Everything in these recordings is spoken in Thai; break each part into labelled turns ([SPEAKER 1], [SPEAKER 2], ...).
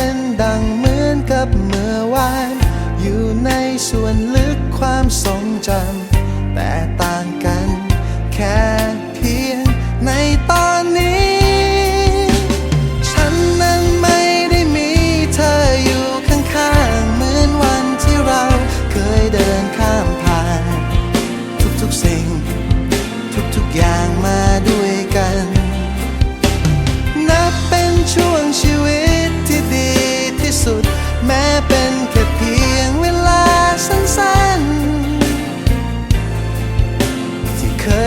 [SPEAKER 1] น จำแต่ต่างกัน แค่เพียงในตอนนี้ ฉันนั้นไม่ได้มีเธออยู่ข้างๆ เหมือนวันที่เราเคยเดินข้ามผ่าน ทุกๆสิ่ง ทุกๆอย่างมา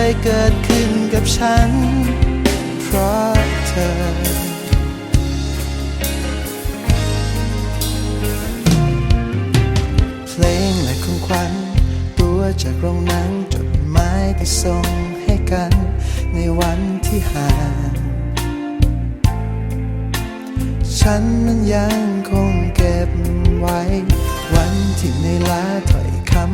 [SPEAKER 1] ยเกิดขึ้นกับฉัน เพราะเธอพลงและของขวัญตัวจากโรงหนังจดหมายที่ส่งให้กันในวันที่ห่าง ฉันนั้นยังคงเก็บไว้ วันที่ในลาถอย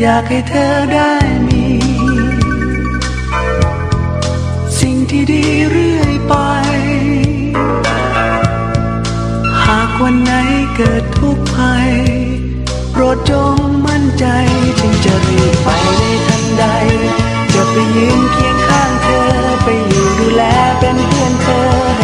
[SPEAKER 2] อยากให้เธอได้มี สิ่งที่ดีเรื่อยไป หากวันไหนเกิดทุกข์ภัย โปรดจงมั่นใจจึงจะรีบไปในทันใด จะไปยืนเคียงข้างเธอไปอยู่ดูแลเป็นเพื่อนเธอ